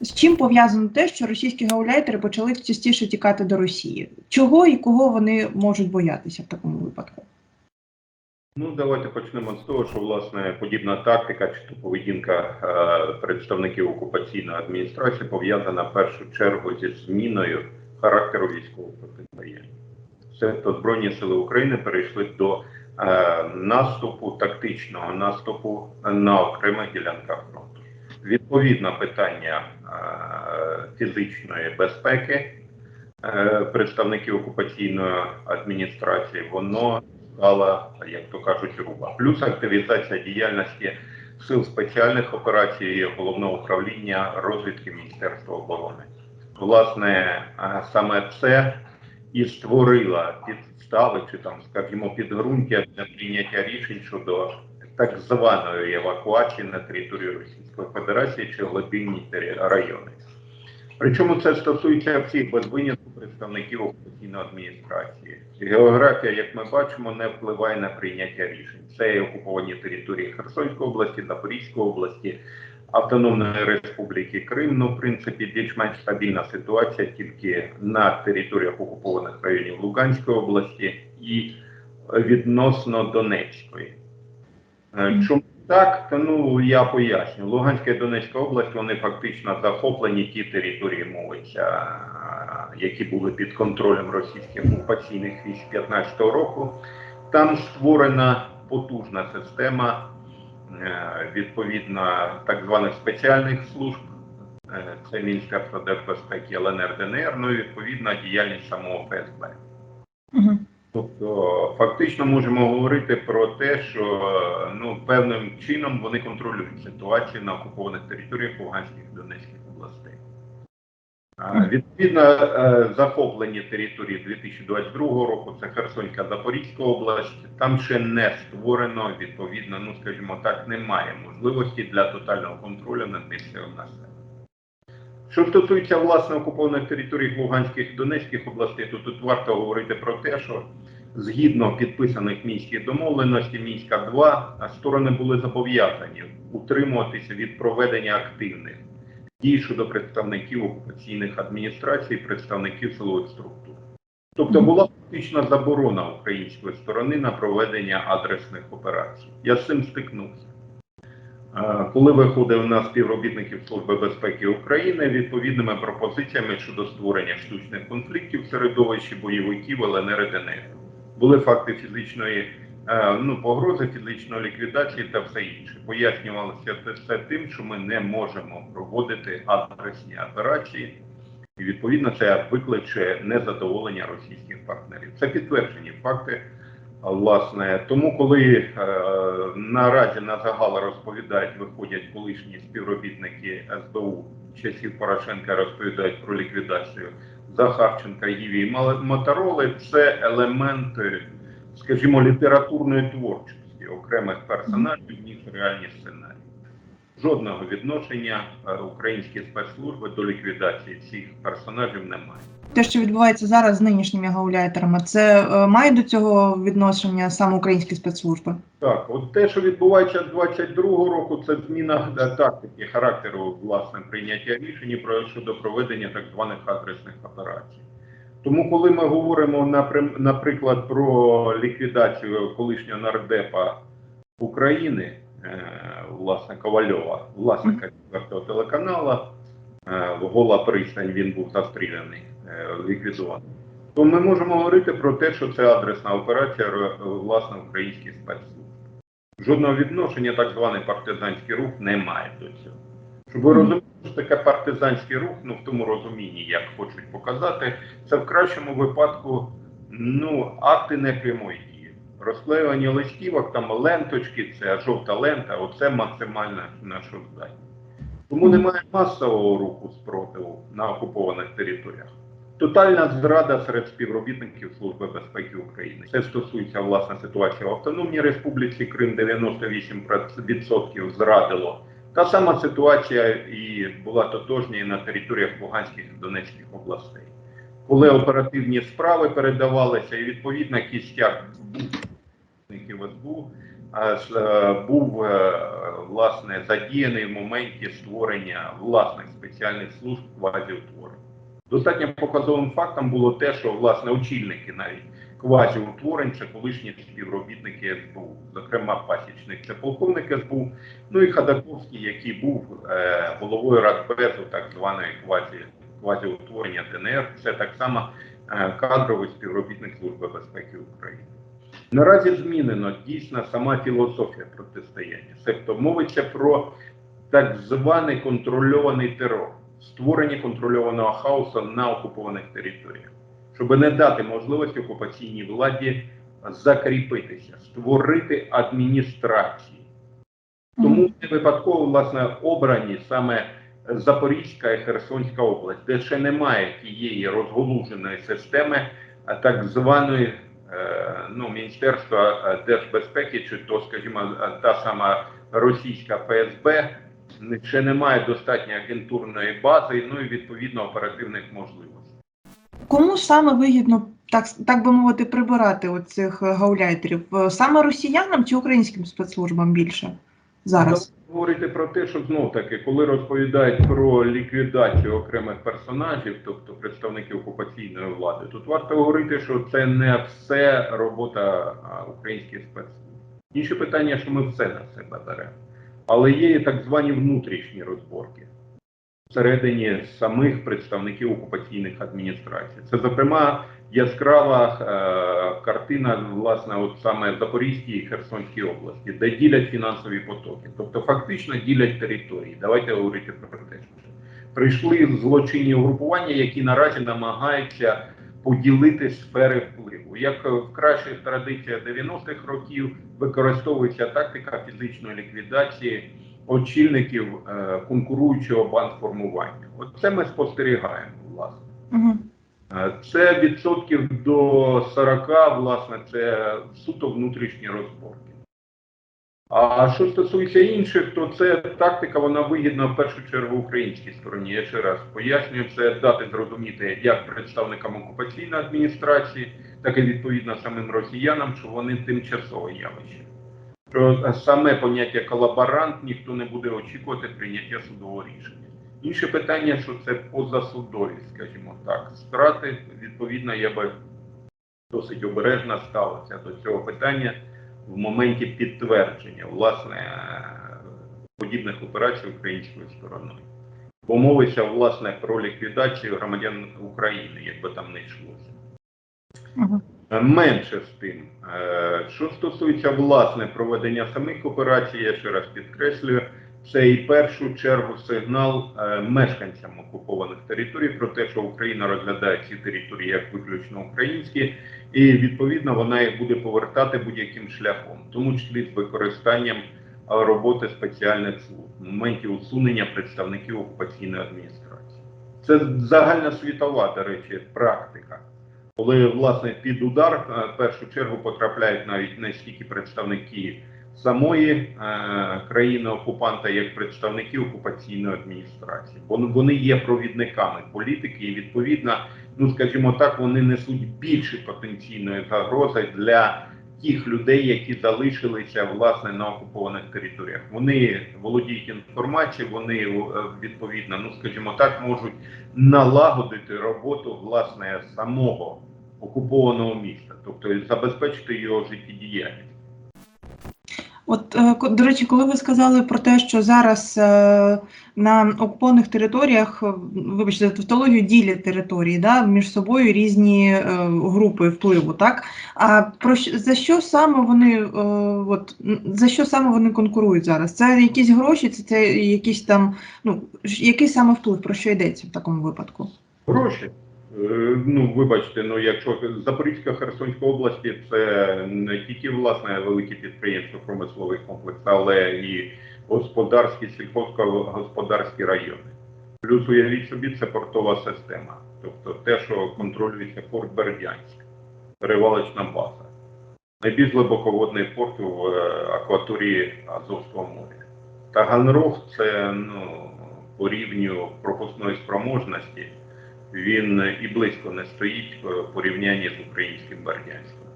З чим пов'язано те, що російські гауляйтери почали частіше тікати до Росії? Чого і кого вони можуть боятися в такому випадку? Ну, давайте почнемо з того, що власне подібна тактика чи то поведінка е, представників окупаційної адміністрації пов'язана в першу чергу зі зміною характеру військового протистояння. Тобто Збройні сили України перейшли до е, наступу, тактичного наступу на окремих ділянках фронту. Відповідно, питання фізичної безпеки е, представників окупаційної адміністрації, воно стала, як то кажуть, руба. Плюс активізація діяльності сил спеціальних операцій головного управління розвідки Міністерства оборони. Власне, саме це і створило підстави чи там, скажімо, підґрунтя для прийняття рішень щодо так званої евакуації на території Російської Федерації чи глибинні райони. Причому це стосується всіх без винятку представників окупаційної адміністрації. Географія, як ми бачимо, не впливає на прийняття рішень. Це і окуповані території Херсонської області, Запорізької області, Автономної Республіки Крим. Ну, в принципі, більш-менш стабільна ситуація тільки на територіях окупованих районів Луганської області і відносно Донецької. Е, Чому так? Та ну я поясню. Луганська і Донецька область вони фактично захоплені ті території мовиться, е, які були під контролем російських окупаційних військ 15-го року. Там створена потужна система е, відповідно так званих спеціальних служб. Е, Це Міністерство держбезпеки ЛНР ДНР, ну і відповідно діяльність самого ФСБ. Угу. Тобто, фактично можемо говорити про те, що ну певним чином вони контролюють ситуацію на окупованих територіях Луганських і Донецьких областей. Відповідно, е, захоплені території 2022 року це Херсонська Запорізька область. Там ще не створено відповідно, ну скажімо так, немає можливості для тотального контролю над місцевим населенням. Що стосується власне окупованих територій Луганських і Донецьких областей, то тут варто говорити про те, що згідно підписаних мінських домовленостей Мінська 2 сторони були зобов'язані утримуватися від проведення активних дій щодо представників окупаційних адміністрацій, представників силових структур. Тобто була фактична заборона української сторони на проведення адресних операцій. Я з цим стикнувся. Коли виходив на співробітників Служби безпеки України відповідними пропозиціями щодо створення штучних конфліктів в середовищі бойовиків ЛНР ДНР, були факти фізичної е, ну, погрози, фізичної ліквідації та все інше. Пояснювалося це тим, що ми не можемо проводити адресні операції, і відповідно це викличе незадоволення російських партнерів. Це підтверджені факти. Власне, тому коли е, наразі на загал розповідають, виходять колишні співробітники СБУ часів Порошенка, розповідають про ліквідацію Захарченка, Гіві Мотороли, це елементи, скажімо, літературної творчості окремих персонажів, ніж реальні сценарії. Жодного відношення е, українські спецслужби до ліквідації цих персонажів немає. Те, що відбувається зараз з нинішніми гауляйтерами, це е, має до цього відношення саме українські спецслужби? Так, от те, що відбувається з 22-го року, це зміна е, тактики характеру власне прийняття рішень про щодо проведення так званих адресних операцій. Тому, коли ми говоримо наприклад про ліквідацію колишнього нардепа України, власне Ковальова, власника четвертого телеканала, е, гола пристань він був застріляний, е, ліквідований. То ми можемо говорити про те, що це адресна операція власне українських спецслужб. Жодного відношення так званий партизанський рух не має до цього. Щоб ви розуміли, що таке партизанський рух, ну в тому розумінні, як хочуть показати, це в кращому випадку ну, акти непрямої дії. Розклеювання листівок, там ленточки, це жовта лента, оце максимальна наша здатність. Тому немає масового руху спротиву на окупованих територіях. Тотальна зрада серед співробітників Служби безпеки України. Це стосується власне ситуації в Автономній Республіці Крим, 98% зрадило. Та сама ситуація і була тотожня і на територіях Луганських і Донецьких областей. Коли оперативні справи передавалися, і відповідно кістяк СБУ а, е, був е, власне задіяний в моменті створення власних спеціальних служб квазіутворень. Достатньо показовим фактом було те, що власне очільники навіть квазіутворень це колишні співробітники СБУ, зокрема пасічник, це полковник СБУ, ну і Хадаковський, який був е, головою Радбезу так званої квазі, квазіутворення ДНР, це так само е, кадровий співробітник Служби безпеки України. Наразі змінено дійсно сама філософія протистояння. Тобто мовиться про так званий контрольований терор, створення контрольованого хаосу на окупованих територіях, щоб не дати можливості окупаційній владі закріпитися, створити адміністрації. Тому не випадково власне обрані саме Запорізька і Херсонська область, де ще немає тієї розголуженої системи так званої е, ну, Міністерства е, держбезпеки, чи то, скажімо, е, та сама російська ФСБ, ще немає достатньої агентурної бази, ну і відповідно оперативних можливостей. Кому саме вигідно, так, так би мовити, прибирати оцих гауляйтерів? Саме росіянам чи українським спецслужбам більше зараз? Говорити про те, що знов таки, коли розповідають про ліквідацію окремих персонажів, тобто представників окупаційної влади, тут варто говорити, що це не все робота українських спецслужб. Інше питання, що ми все на себе беремо. Але є так звані внутрішні розборки всередині самих представників окупаційних адміністрацій. Це, зокрема, яскрава е, картина, власне, от саме Запорізькій і Херсонській області, де ділять фінансові потоки, тобто фактично ділять території. Давайте говорити про те, що прийшли злочинні угрупування, які наразі намагаються поділити сфери впливу. Як в кращих традиціях 90-х років використовується тактика фізичної ліквідації очільників е, конкуруючого бандформування. Оце ми спостерігаємо, власне. Угу. Е, Це відсотків до 40, власне, це суто внутрішні розборки. А що стосується інших, то це тактика, вона вигідна в першу чергу українській стороні. Я ще раз пояснюю, це дати зрозуміти як представникам окупаційної адміністрації, так і відповідно самим росіянам, що вони тимчасове явище. Що саме поняття колаборант ніхто не буде очікувати прийняття судового рішення. Інше питання, що це позасудові, скажімо так, страти. Відповідно, я би досить обережно ставився до цього питання в моменті підтвердження власне подібних операцій українською стороною. Бо мовиться власне про ліквідацію громадян України, як би там не йшлося. Менше з тим, Е, що стосується власне проведення самих операцій, я ще раз підкреслюю, це і першу чергу сигнал е, мешканцям окупованих територій про те, що Україна розглядає ці території як виключно українські, і відповідно вона їх буде повертати будь-яким шляхом, тому числі з використанням е, роботи спеціальних служб в моменті усунення представників окупаційної адміністрації. Це загальносвітова, до речі, практика коли власне під удар е, в першу чергу потрапляють навіть не стільки представники самої е, країни окупанта, як представники окупаційної адміністрації, бо вони є провідниками політики, і відповідно, ну скажімо так, вони несуть більше потенційної загрози для тих людей, які залишилися власне на окупованих територіях. Вони володіють інформацією, вони е, відповідно, ну скажімо так, можуть налагодити роботу власне самого окупованого міста, тобто забезпечити його життєдіяльність. От, е, до речі, коли ви сказали про те, що зараз е, на окупованих територіях, е, вибачте, за тавтологію ділять території, да, між собою різні групи впливу, так? А про за що саме вони от, за що саме вони конкурують зараз? Це якісь гроші, це, це якісь там, ну, який саме вплив, про що йдеться в такому випадку? Гроші. Е, Ну, вибачте, ну якщо Запорізька Херсонська області це не тільки власне великі підприємства, промисловий комплекс, але і господарські, сільськогосподарські райони. Плюс уявіть собі, це портова система, тобто те, що контролюється порт Бердянськ, перевалочна база, найбільш глибоководний порт в е, акваторії Азовського моря. Таганрог це ну, по рівню пропускної спроможності він і близько не стоїть в порівнянні з українським Бердянськом.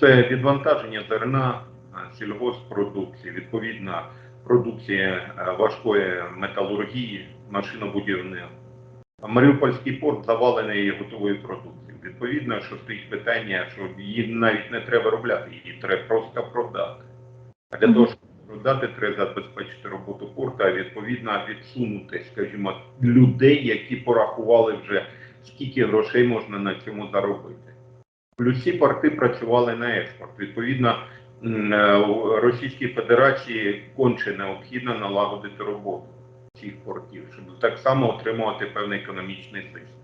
Це відвантаження зерна, а, сільгоспродукції, відповідно, продукції е, важкої металургії, машинобудівної. Маріупольський порт завалений готовою продукцією. Відповідно, що стоїть питання, що її навіть не треба робляти, її треба просто продати. А для того, щоб продати, треба забезпечити роботу порту, а відповідно відсунути, скажімо, людей, які порахували вже скільки грошей можна на цьому заробити. Плюс ці порти працювали на експорт. Відповідно, е, у Російській Федерації конче необхідно налагодити роботу цих портів, щоб так само отримувати певний економічний зиск.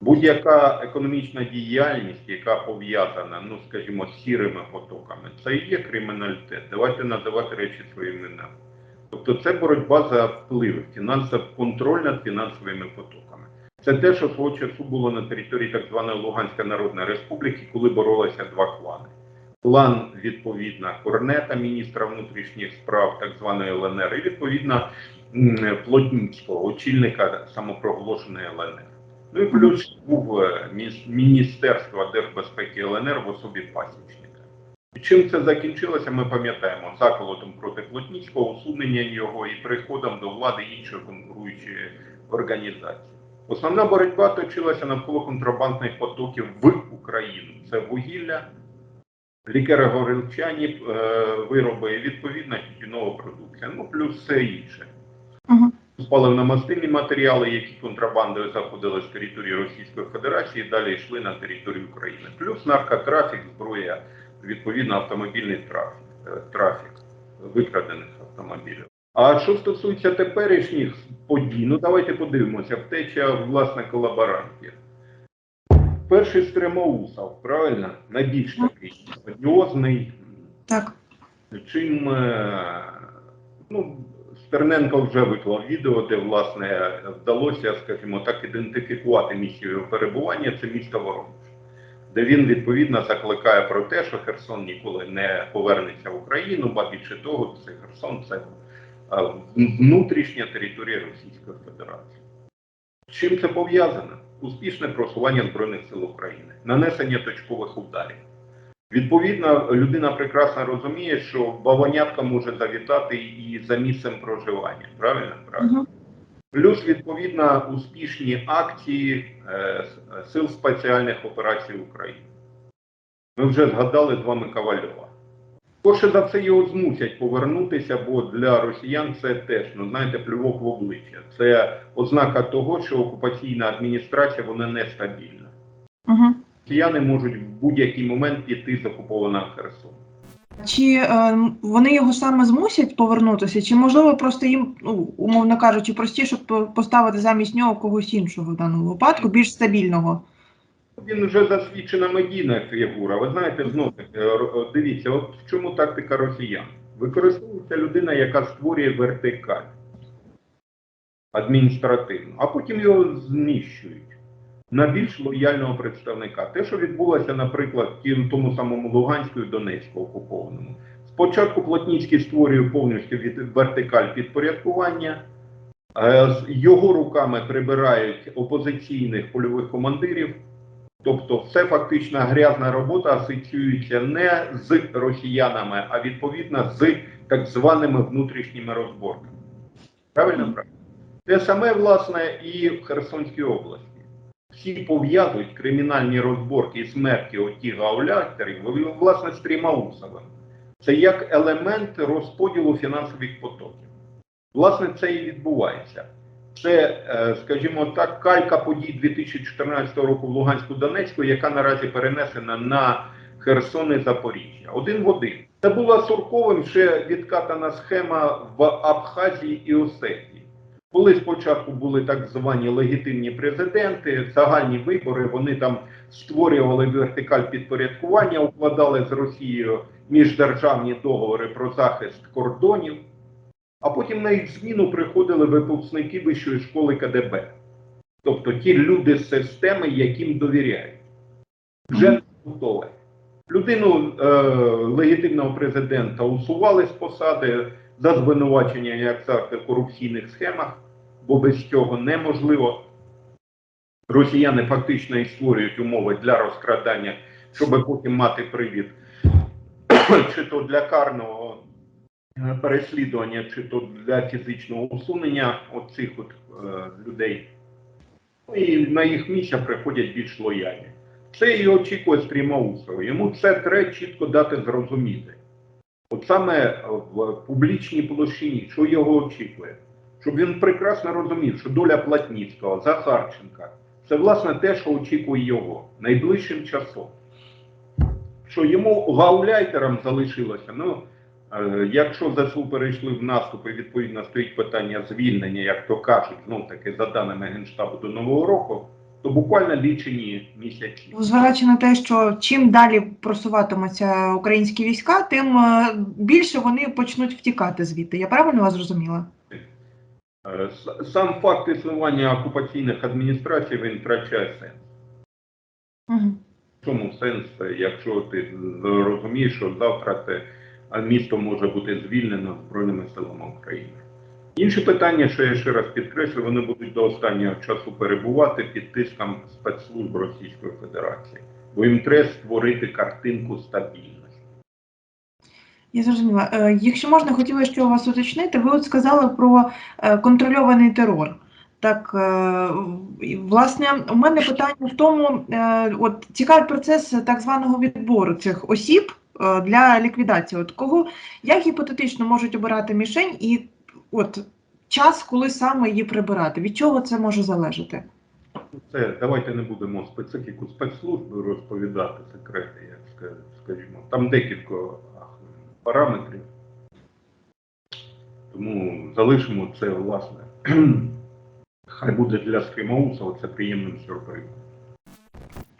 Будь-яка економічна діяльність, яка пов'язана, ну скажімо, з сірими потоками, це і є криміналітет. Давайте називати речі своїми іменами. Тобто це боротьба за впливи, фінансов, контроль над фінансовими потоками. Це те, що свого часу було на території так званої Луганської Народної Республіки, коли боролися два клани. Клан, відповідно, Корнета, міністра внутрішніх справ так званої ЛНР, і відповідно м, Плотніцького, очільника самопроголошеної ЛНР. Ну і плюс був е, Міністерство держбезпеки ЛНР в особі пасічника. Чим це закінчилося, ми пам'ятаємо заколотом проти Плотніцького, усуненням його і приходом до влади іншої конкуруючої організації. Основна боротьба точилася навколо контрабандних потоків в Україну. Це вугілля, лікаро-горілчані е, вироби відповідна тютюнова продукція. Ну плюс все інше. Мгм. Паливно-мастильні матеріали, які контрабандою заходили з території Російської Федерації, далі йшли на територію України. Плюс наркотрафік, зброя, відповідно, автомобільний трафік, е, трафік викрадених автомобілів. А що стосується теперішніх подій, ну давайте подивимося, втеча власне колаборантів. Перший Стремоусов, правильно? Найбільш такий одіозний, Так. Чим е, ну, Стерненко вже виклав відео, де власне вдалося, скажімо так, ідентифікувати місце його перебування. Це місто Воронеж, де він відповідно закликає про те, що Херсон ніколи не повернеться в Україну, ба більше того, це Херсон це е, внутрішня територія Російської Федерації. Чим це пов'язано? Успішне просування Збройних сил України, нанесення точкових ударів. Відповідно, людина прекрасно розуміє, що бавонятка може завітати і за місцем проживання. Правильно? Правильно. Мгм. Плюс, відповідно, успішні акції е, Сил спеціальних операцій України. Ми вже згадали з вами Ковальова. Скорше за все його змусять повернутися, бо для росіян це теж, ну знаєте, плювок в обличчя. Це ознака того, що окупаційна адміністрація вона нестабільна. Мгм. Росіяни можуть в будь-який момент піти з окупованого Херсону. Чи е, вони його саме змусять повернутися, чи можливо просто їм, ну, умовно кажучи, простіше по- поставити замість нього когось іншого в даному випадку, більш стабільного? Він вже засвідчена медійна фігура. Ви знаєте, знов таки, дивіться, от в чому тактика росіян. Використовується людина, яка створює вертикаль адміністративну, а потім його знищують на більш лояльного представника. Те, що відбулося, наприклад, в тому самому Луганську і Донецьку окупованому. Спочатку Плотніцький створює повністю від вертикаль підпорядкування. Е, з Його руками прибирають опозиційних польових командирів. Тобто, все фактично грязна робота асоціюється не з росіянами, а відповідно з так званими внутрішніми розборками. Правильно правильно? Те саме, власне, і в Херсонській області. Всі пов'язують кримінальні розборки і смерті отіх гауляйтерів, власне, з Трімаусовим. Це як елемент розподілу фінансових потоків. Власне, це і відбувається. Це, е, скажімо так, калька подій 2014 року в Луганську Донецьку, яка наразі перенесена на Херсон і Запоріжжя. Один в один. Це була Сурковим ще відкатана схема в Абхазії і Осетії. Коли спочатку були так звані легітимні президенти, загальні вибори, вони там створювали вертикаль підпорядкування, укладали з Росією міждержавні договори про захист кордонів. А потім на їх зміну приходили випускники вищої школи КДБ. Тобто ті люди з системи, яким довіряють. Вже готове. Людину е, легітимного президента усували з посади за звинувачення як завжди, в корупційних схемах, бо без цього неможливо. Росіяни фактично і створюють умови для розкрадання, щоб потім мати привід чи то для карного е, переслідування чи то для фізичного усунення оцих от е, людей. Ну, І на їх місця приходять більш лояльні. Це і очікує Стрімаусова. Йому це треба чітко дати зрозуміти. От саме в публічній площині, що його очікує, щоб він прекрасно розумів, що доля Платніцького, Захарченка це власне те, що очікує його найближчим часом. Що йому гауляйтерам залишилося. Ну, е, якщо ЗСУ перейшли в наступ і відповідно стоїть питання звільнення, як то кажуть, знов таки за даними Генштабу до Нового року, то буквально лічені місяці. Зважаючи на те, що чим далі просуватимуться українські війська, тим е, більше вони почнуть втікати звідти. Я правильно вас зрозуміла? Сам факт існування окупаційних адміністрацій він втрачає сенс. Угу. В чому сенс, якщо ти розумієш, що завтра це місто може бути звільнено Збройними силами України? Інше питання, що я ще раз підкреслю, вони будуть до останнього часу перебувати під тиском спецслужб Російської Федерації, бо їм треба створити картинку стабільності. Я зрозуміла. Е, Якщо можна, хотіла ще у вас уточнити. Ви от сказали про е, контрольований терор. Так, е, власне, у мене питання в тому: от цікавий процес так званого відбору цих осіб для ліквідації. От кого як гіпотетично можуть обирати мішень, і от час, коли саме її прибирати? Від чого це може залежати? Це давайте не будемо специфіку спецслужби розповідати секрети, як скажімо. Там декілька параметрів. Тому залишимо це власне. Хай буде для Скримаусова це приємним сюрпризом.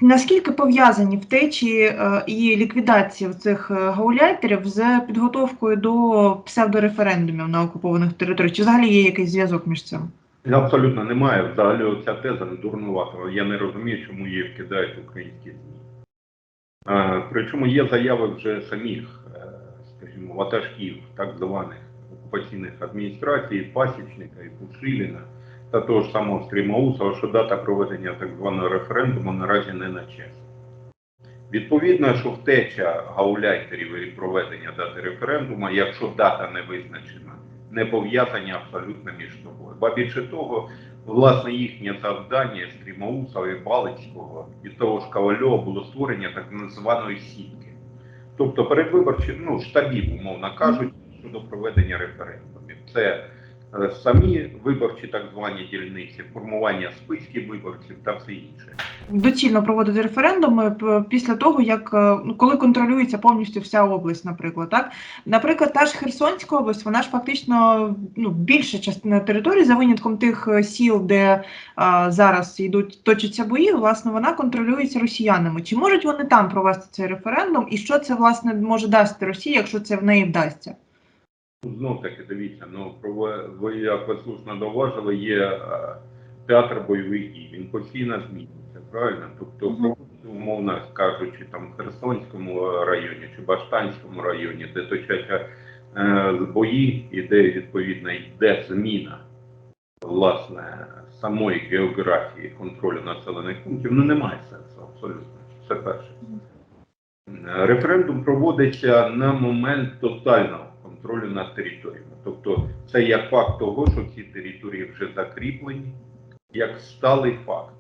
Наскільки пов'язані втечі е, і ліквідація цих е, гауляйтерів з підготовкою до псевдореферендумів на окупованих територіях? Чи взагалі є якийсь зв'язок між цим? Абсолютно немає. Взагалі оця теза не дурнувата. Я не розумію, чому її вкидають українські ЗМІ. А, причому є заяви вже самих, е, ватажків так званих окупаційних адміністрацій, Пасічника, і Пушиліна та того ж самого Стрімаусова, що дата проведення так званого референдуму наразі не на часі. Відповідно, що втеча гауляйтерів і проведення дати референдуму, якщо дата не визначена, не пов'язані абсолютно між собою. Ба більше того, власне, їхнє завдання Стрімаусова і Балицького і того ж Ковальова було створення так званої сітки. Тобто передвиборчі, ну, штабів, умовно кажуть, щодо проведення референдумів. Це самі виборчі так звані дільниці, формування списків виборців та все інше. Доцільно проводити референдуми після того, як е, ну, коли контролюється повністю вся область, наприклад, так наприклад, та ж Херсонська область, вона ж фактично ну більша частина території за винятком тих е, сіл, де а, зараз йдуть точаться бої, власне, вона контролюється росіянами. Чи можуть вони там провести цей референдум, і що це власне може дасти Росії, якщо це в неї вдасться? Знов таки дивіться, ну про ви- як ви слушно доважили, є е, театр бойових дій. Він постійно змінюється, правильно? Тобто, проводити, умовно кажучи, там в Херсонському районі чи Баштанському районі, де точаться е, бої, і де відповідно йде зміна власне самої географії контролю населених пунктів, ну немає сенсу абсолютно. Це перше. Референдум проводиться на момент тотального контролю над територіями. Тобто це як факт того, що ці території вже закріплені, як сталий факт.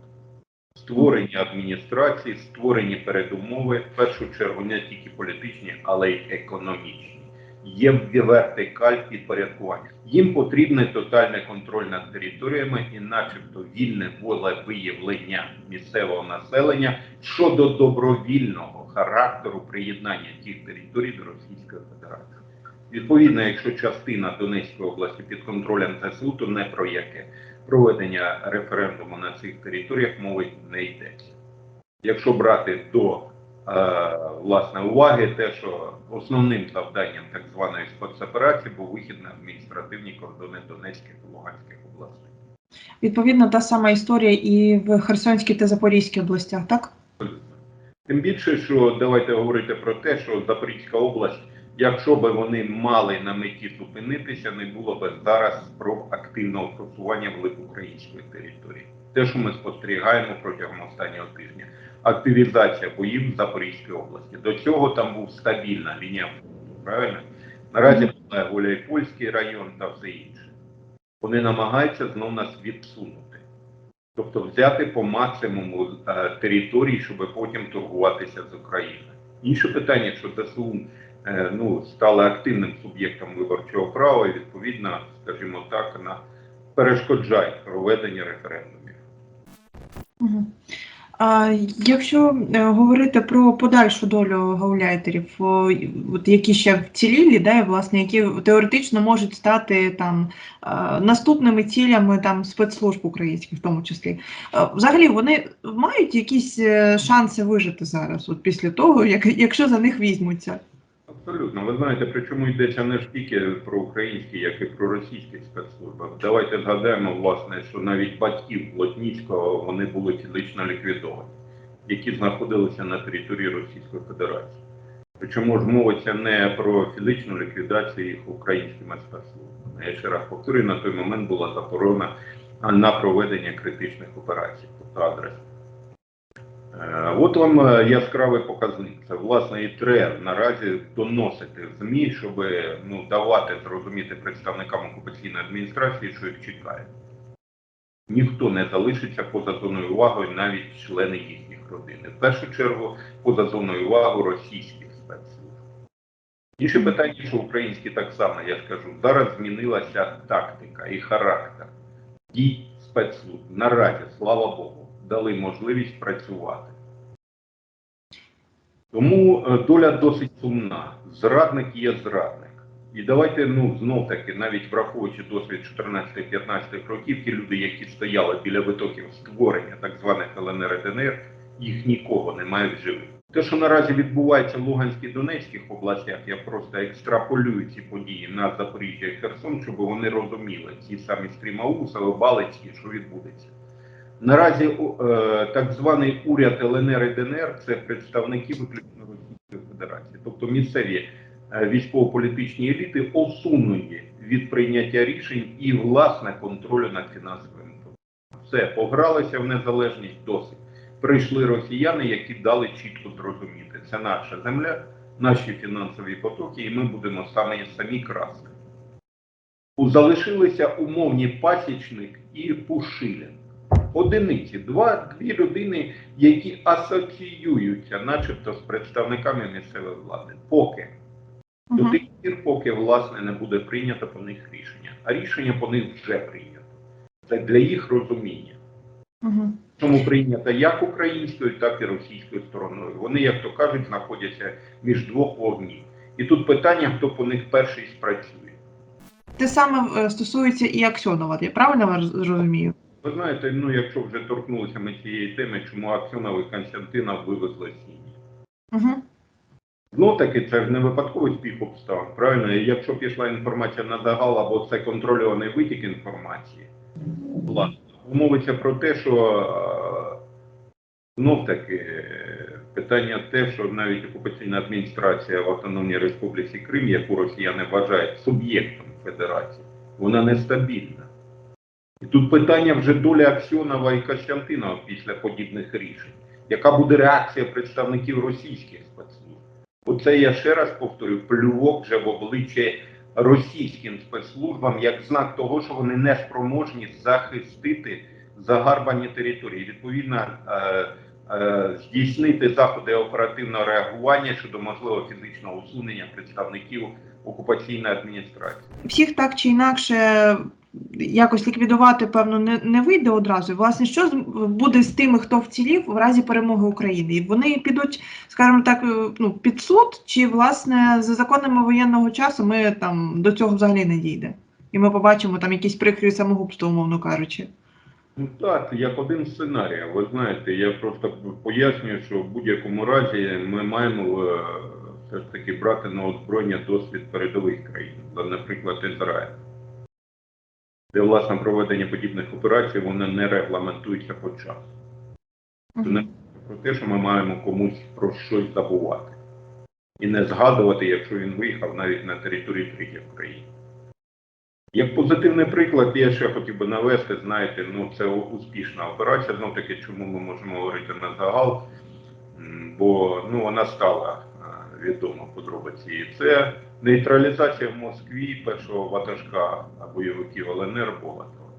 Створені адміністрації, створені передумови, в першу чергу не тільки політичні, але й економічні. Є вертикаль підпорядкування. Їм потрібний тотальний контроль над територіями і, начебто, вільне волевиявлення місцевого населення щодо добровільного характеру приєднання тих територій до Російської Федерації. Відповідно, якщо частина Донецької області під контролем ЗСУ, то не про яке проведення референдуму на цих територіях мови не йдеться. Якщо брати до е, власне уваги, те, що основним завданням так званої спецоперації був вихід на адміністративні кордони Донецьких і Луганських областей. Відповідно, та сама історія і в Херсонській та Запорізькій областях, так? Тим більше, що давайте говорити про те, що Запорізька область, якщо би вони мали на меті зупинитися, не було б зараз спроб активного просування вглиб української території. Те, що ми спостерігаємо протягом останнього тижня, активізація боїв в Запорізькій області. До цього там був стабільна лінія фронту, правильно? Наразі е, Гуляйпольський район та все інше. Вони намагаються знов нас відсунути. Тобто взяти по максимуму е, територій, щоб потім торгуватися з Україною. Інше питання, що ЗСУ ну, стали активним суб'єктом виборчого права і відповідно, скажімо так, на перешкоджають проведення референдумів. А якщо е, говорити про подальшу долю гауляйтерів, от які ще вцілілі, да, власне, які теоретично можуть стати там е, наступними цілями там спецслужб українських, в тому числі, Е, взагалі вони мають якісь е, шанси вижити зараз, от після того, як, якщо за них візьмуться? Абсолютно. Ви знаєте, причому йдеться не ж тільки про українські, як і про російські спецслужби. Давайте згадаємо, власне, що навіть батьків Плотніцького вони були фізично ліквідовані, які знаходилися на території Російської Федерації. Причому ж мовиться не про фізичну ліквідацію їх українськими спецслужбами. Я ще раз повторюю, на той момент була заборона на проведення критичних операцій, тобто адрес. Е, От вам е, яскравий показник. Це власне і треба наразі доносити ЗМІ, щоб ну, давати зрозуміти представникам окупаційної адміністрації, що їх чекає. Ніхто не залишиться поза зоною уваги, навіть члени їхніх родин. В першу чергу поза зоною уваги російських спецслужб. Інше питання, що українські так само, я скажу, зараз змінилася тактика і характер дій спецслужб. Наразі, слава Богу, дали можливість працювати. Тому е, доля досить сумна. Зрадник є зрадник. І давайте ну знов таки, навіть враховуючи досвід 14-15 років, ті люди, які стояли біля витоків створення так званих ЛНР і ДНР, їх нікого немає в живих. Те, що наразі відбувається в Луганській Донецьких областях, я просто екстраполюю ці події на Запоріжжя і Херсон, щоб вони розуміли ці самі стрімаусови, балицькі, що відбудеться. Наразі е, так званий уряд ЛНР і ДНР це представники виключно Російської Федерації, тобто місцеві е, військово-політичні еліти осунені від прийняття рішень і власне контролю над фінансовим. Все, погралися в незалежність досить. Прийшли росіяни, які дали чітко зрозуміти, це наша земля, наші фінансові потоки, і ми будемо самі самі красти. Залишилися умовні пасічник і Пушилін одиниці, два, дві людини, які асоціюються, начебто, з представниками місцевої влади. Поки до тих пір, поки власне не буде прийнято по них рішення. А рішення по них вже прийнято. Це для їх розуміння. Мгм. Тому прийнято як українською, так і російською стороною. Вони, як то кажуть, знаходяться між двох вогнів. І тут питання, хто по них перший спрацює. Те саме е, стосується і Аксьонова, я правильно розумію? Ви знаєте, ну якщо вже торкнулися ми цієї теми, чому Аксьонова і Константина вивезли сім'ї? Угу. Ну таки це ж не випадковий збіг обставин, правильно? І якщо пішла інформація на загал, або це контрольований витік інформації, власне, мовиться про те, що знов таки е, питання те, що навіть окупаційна адміністрація в Автономній Республіці Крим, яку росіяни вважають суб'єктом федерації, вона нестабільна. І тут питання вже доля Аксьонова і Костянтинова після подібних рішень. Яка буде реакція представників російських спецслужб? Оце я ще раз повторю, плювок вже в обличчя російським спецслужбам як знак того, що вони не спроможні захистити загарбані території. Відповідно, е, е, здійснити заходи оперативного реагування щодо можливого фізичного усунення представників окупаційної адміністрації. Всіх так чи інакше якось ліквідувати, певно, не, не вийде одразу. Власне, що буде з тими, хто вцілів в разі перемоги України? І вони підуть, скажімо так, е, ну, під суд, чи власне за законами воєнного часу ми там до цього взагалі не дійде? І ми побачимо там якісь прикрі самогубства, умовно кажучи. Ну так, як один з сценаріїв. Ви знаєте, я просто пояснюю, що в будь-якому разі ми маємо е, все ж таки брати на озброєння досвід передових країн, наприклад, Ізраїль, де власне проведення подібних операцій воно не регламентується по часу. Це не про те, що ми маємо комусь про щось забувати і не згадувати, якщо він виїхав навіть на території третіх країн. Як позитивний приклад, я ще хотів би навести, знаєте, ну це успішна операція. Знов таки, чому ми можемо говорити на загал, бо ну вона стала е, відома подробиці. І це Нейтралізація в Москві першого ватажка бойовиків ЛНР Болотова.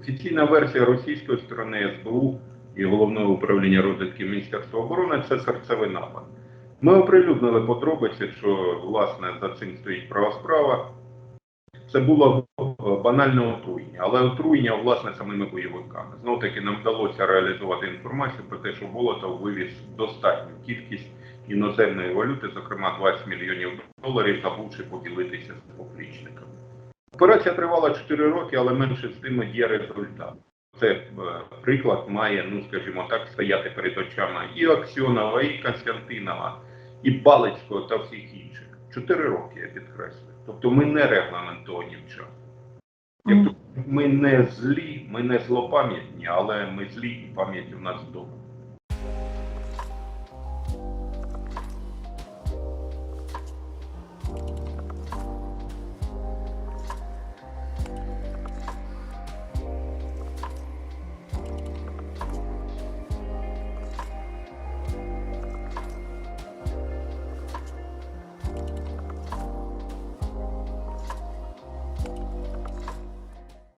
Офіційна версія російської сторони СБУ і головного управління розвідки Міністерства оборони це серцевий напад. Ми оприлюднили подробиці, що власне за цим стоїть права справа. Це було е, банальне отруєння, але отруєння власне самими бойовиками. Знову таки нам вдалося реалізувати інформацію про те, що Болотов вивіз достатню кількість іноземної валюти, зокрема 20 мільйонів доларів, забувши поділитися з поплічниками. Операція тривала 4 роки, але менше з тим є результат. Це е, приклад має, ну скажімо так, стояти перед очами і Аксьонова, і Константинова, і Балицького та всіх інших. Чотири роки, я підкреслюю. Тобто ми не регламентовані в часу. Тобто ми не злі, ми не злопам'ятні, але ми злі і пам'ять у нас добра.